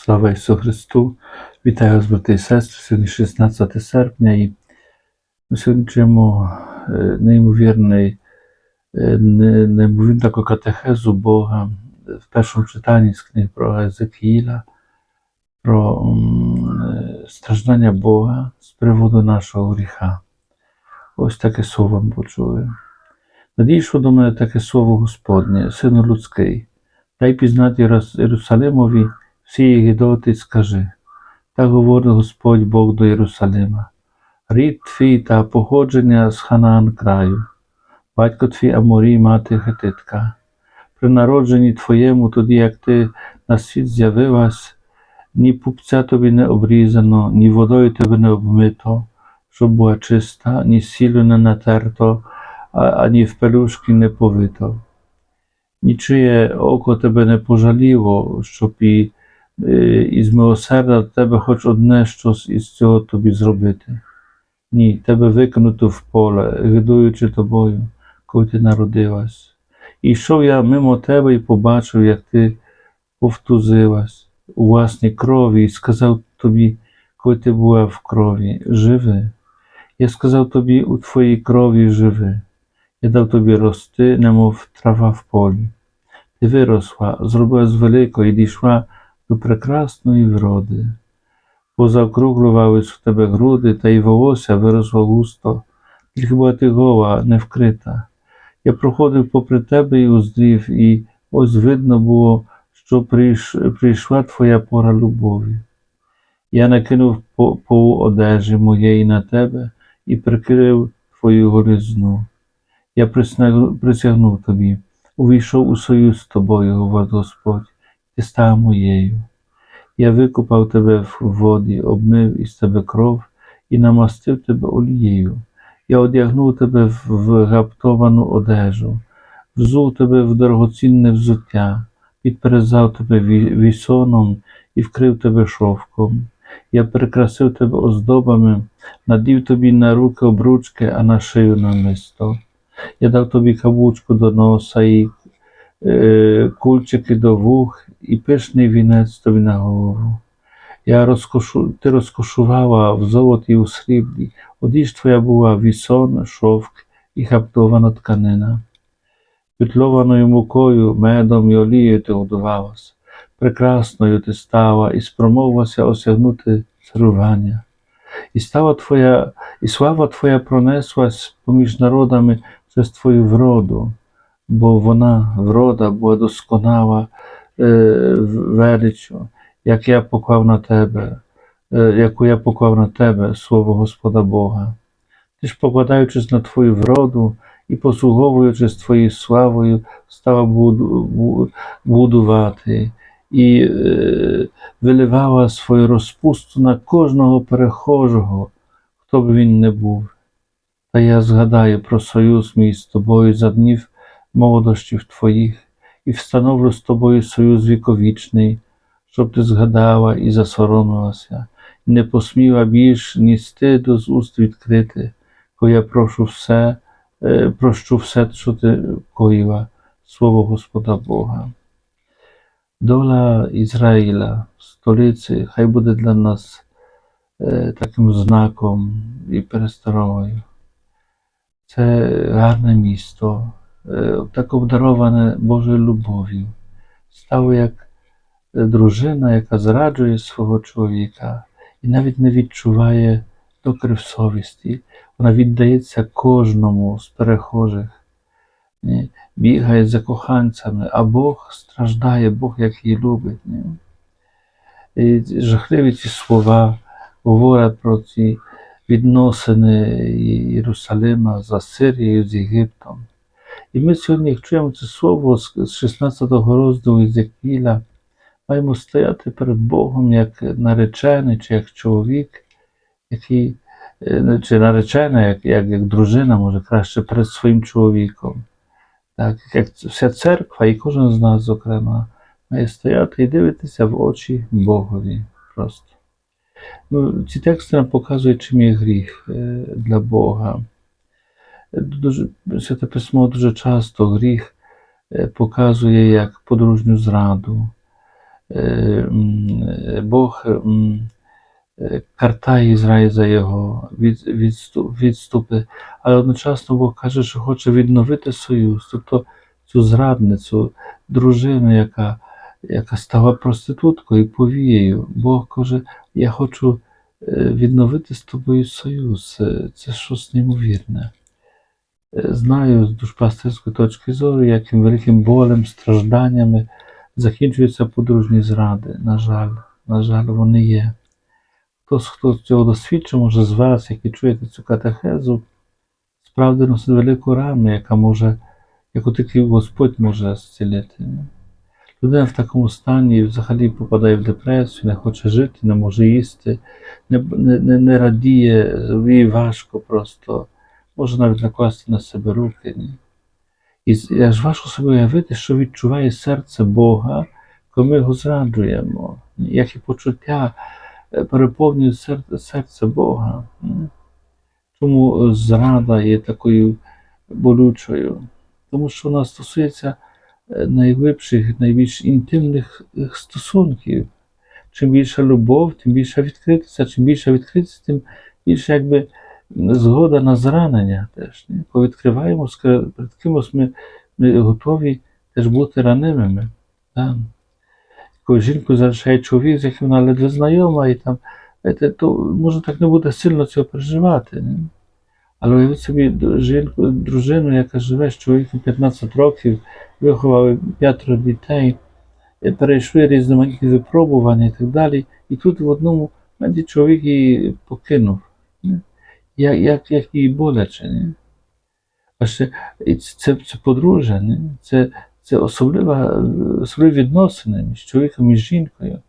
Слава Ісусу Христу! Вітаю вас, брати і сестри. Сьогодні 16 серпня, і ми сьогодні чуємо е, неймовірний, е, неймовірну таку катехезу Бога в першому читанні з книги про Езекіїла, про е, страждання Бога з приводу нашого гріха. Ось таке слово ми почули. Надійшло до мене таке слово Господнє, сину людський, дай пізнати Єрус- Єрусалимові всі гідоти, скажи. Так говорить Господь Бог до Єрусалима. Рід твій та походження з Ханаан краю, батько твій Аморій, мати Хетитка. При народженні твоєму, тоді як ти на світ з'явилась, ні пупця тобі не обрізано, ні водою тебе не обмито, щоб була чиста, ні сіллю не натерто, ані в пелюшки не повито. Нічиє око тебе не пожаліло, щоб і, і змилосердя до тебе хоч одне щось із цього тобі зробити. Ні, тебе викинуто в поле, гидуючи тобою, коли ти народилась. І йшов я мимо тебе і побачив, як ти повтузилась у власній крові, і сказав тобі, коли ти була в крові, живи. Я сказав тобі, у твоїй крові живи. Я дав тобі рости, немов трава в полі. Ти виросла, зробилась великою і дійшла до прекрасної вроди. Позаокруглювались в тебе груди, та й волосся виросло густо, тільки була ти гола, не вкрита. Я проходив попри тебе і уздрів, і ось видно було, що прийш- прийшла твоя пора любові. Я накинув по- полу одежі моєї на тебе і прикрив твою голізну. Я присягнув тобі, увійшов у союз з тобою, говорить Господь, ти стала моєю. Я викупав тебе в воді, обмив із тебе кров і намастив тебе олією. Я одягнув тебе в- гаптовану одежу, взув тебе в дорогоцінне взуття, підперезав тебе вісоном і вкрив тебе шовком. Я прикрасив тебе оздобами, надів тобі на руки обручки, а на шию намисто. Я дав тобі каблучку до носа і кульчики до вух, і пишний вінець тобі на голову. Я розкошу, ти розкошувала в золоті і у сріблі, одіж твоя була вісон, шовк і хаптована тканина. Петлованою мукою, медом і олією ти годувалась. Прекрасною ти стала і спромовилася осягнути царування. І стала твоя, і слава твоя пронеслась поміж народами через твою вроду, бо вона, врода, була досконала е, величу, як я поклав на тебе, е, яку я поклав на тебе, слово Господа Бога. Ти ж, покладаючись на твою вроду і послуговуючись твоєю славою, стала буду, будувати і е, виливала свою розпусту на кожного перехожого, хто б він не був. Та я згадаю про союз мій з тобою за днів молодощів твоїх, і встановлю з тобою союз віковічний, щоб ти згадала і засоромилася, і не посміла більш ні стиду з уст відкрити, бо я прошу все, е, прощу все, що ти коїла, слово Господа Бога. Доля Ізраїля, столиці, хай буде для нас е, таким знаком і пересторогою. Це гарне місто, так обдароване Божою любов'ю. Стало як дружина, яка зраджує свого чоловіка і навіть не відчуває докрив совісті. Вона віддається кожному з перехожих, бігає за коханцями, а Бог страждає, Бог як її любить. І жахливі ці слова говорять про ці відносини Єрусалима з Асирією, з Єгиптом. І ми сьогодні, як чуємо це слово з з 16-го розділу Єзекіля, маємо стояти перед Богом як наречений чи як чоловік, який, е, чи наречена, як, як, як дружина, може краще перед своїм чоловіком. Так, як вся церква і кожен з нас, зокрема, має стояти і дивитися в очі Богові просто. Ну, ці тексти нам показують, чим є гріх е, для Бога. Дуже, Святе Письмо дуже часто гріх е, показує як подружню зраду, е, е, Бог картає Ізраїль за його відступи, але одночасно Бог каже, що хоче відновити союз, тобто цю зрадницю, дружину, яка, яка стала проституткою, повією. Бог каже, я хочу відновити з тобою союз. Це щось неймовірне. Е, Знаю з душпастерської точки зору, яким великим болем, стражданнями закінчуються подружні зради. На жаль, на жаль, вони є. Хтось, хто цього досвідчив, може з вас, які чуєте цю катехезу, справді носить велику рану, яка може, яку тільки Господь може зцілити. Людина в такому стані взагалі попадає в депресію, не хоче жити, не може їсти, не, не, не, не радіє, їй важко просто, може навіть накласти на себе руки. Ні? І аж важко собі уявити, що відчуває серце Бога, коли ми його зраджуємо, ні? які почуття е, переповнюють серце, серце Бога. ні? Чому зрада є такою болючою? Тому що вона стосується е, найглибших, найбільш інтимних е, стосунків. Чим більша любов, тим більша відкритість, чим більша відкритість, тим більше якби згода на зранення теж. Ні? Повідкриваємо, перед кимось ми, ми готові теж бути ранимими. Так? Коли жінку залишає чоловік, з яким вона ледве знайома, і там, то може так не буде сильно цього переживати. Ні? Але уявіть собі жінку, дружину, яка живе з чоловіком 15 років, виховали п'ятеро дітей, перейшли різноманітні випробування і так далі. І тут в одному моменті чоловік її покинув. Як, як, як їй боляче. Ні? А ще це, це подружжя, ні? Це, це особлива, особливі відносини між чоловіком і жінкою.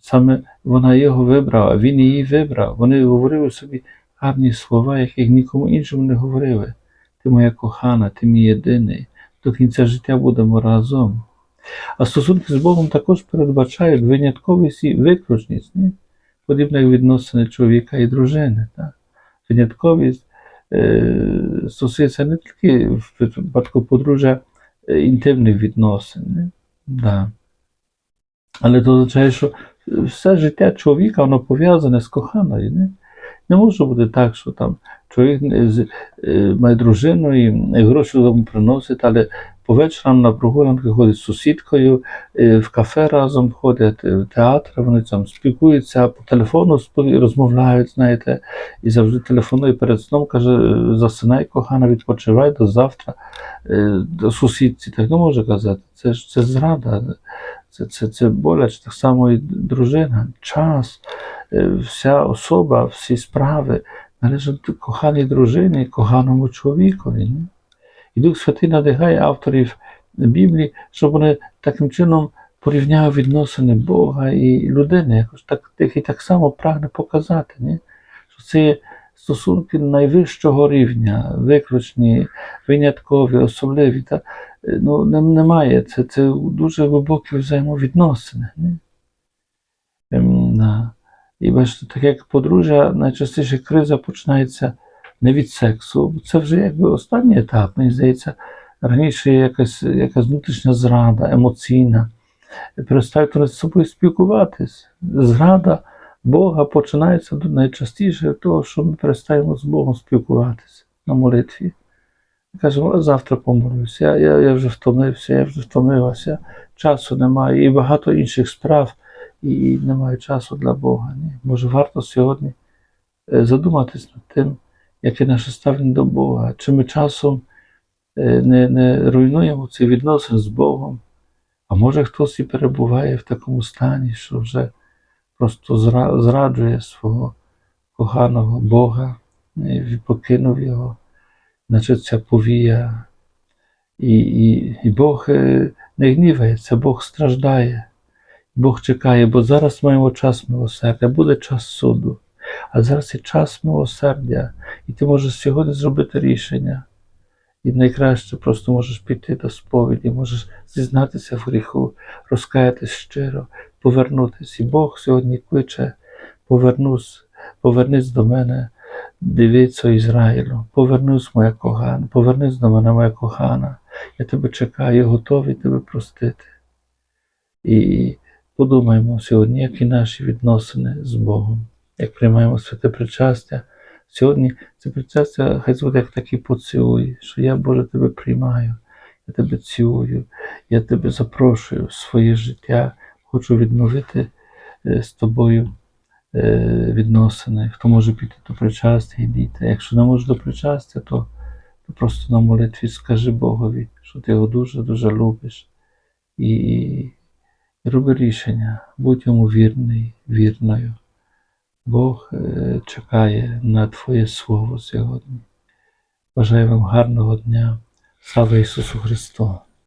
Саме вона його вибрала, він її вибрав. Вони говорили собі гарні слова, яких нікому іншому не говорили. Ти моя кохана, ти мій єдиний. До кінця життя будемо разом. А стосунки з Богом також передбачають винятковість і виключність, ні? як відносини чоловіка і дружини. Так? Винятковість е, стосується не тільки в випадку подружжя е, інтимних відносин. Да. Але це означає, що все життя чоловіка воно пов'язане з коханою. Не, не може бути так, що там чоловік е, має дружину і гроші додому приносить, але по вечорам на прогулянки ходить з сусідкою, е, в кафе разом ходять, е, в театр, вони там спілкуються, по телефону розмовляють, знаєте, і завжди телефонує перед сном, каже, «Е, засинай, кохана, відпочивай до завтра, до сусідці. Так не може казати. Це ж це зрада. Це, це, це боляче, так само і дружина, час, вся особа, всі справи належать коханій дружині, коханому чоловікові. Ні? І Дух Святий надихає авторів Біблії, щоб вони таким чином порівняли відносини Бога і людини, якось так, який так само прагне показати, ні? що це є стосунки найвищого рівня, виключні, виняткові, особливі. Та, е, ну, немає. Це, це дуже глибокі взаємовідносини. Ні? Ем, І бачите, так як подружжя, найчастіше криза починається не від сексу. Це вже якби останній етап, мені здається, раніше якась, якась внутрішня зрада, емоційна. Перестають вони з собою спілкуватись. Зрада Бога починається найчастіше від того, що ми перестаємо з Богом спілкуватися на молитві. Кажемо, «А завтра помолюся, я, я, я вже втомився, я вже втомилася, часу немає, і багато інших справ, і, і немає часу для Бога. Ні? Може, варто сьогодні е, задуматись над тим, яке наше ставлення до Бога, чи ми часом е, не, не руйнуємо ці відносини з Богом, а може хтось і перебуває в такому стані, що вже просто зра- зраджує свого коханого Бога, і покинув його, наче ця повія. І, і, і Бог е, не гнівається, Бог страждає. Бог чекає, бо зараз маємо час милосердя, буде час суду. А зараз є час милосердя, і ти можеш сьогодні зробити рішення. І найкраще просто можеш піти до сповіді, можеш зізнатися в гріху, розкаятись щиро, повернутися. І Бог сьогодні кличе, повернись до мене, дивіться Ізраїлю, повернусь, моя кохана, повернись до мене, моя кохана. Я тебе чекаю, готовий тебе простити. І подумаємо сьогодні, які наші відносини з Богом, як приймаємо святе причастя. Сьогодні це причастя хай буде як такий поцілуй, що я, Боже, тебе приймаю, я тебе цілую, я тебе запрошую в своє життя, хочу відновити е, з тобою е, відносини. Хто може піти до причастя, йдіть. Якщо не може до причастя, то, то просто на молитві скажи Богові, що ти його дуже-дуже любиш. І роби рішення, будь йому вірний, вірною. Бог е, чекає на Твоє Слово сьогодні. Бажаю вам гарного дня. Слава Ісусу Христу!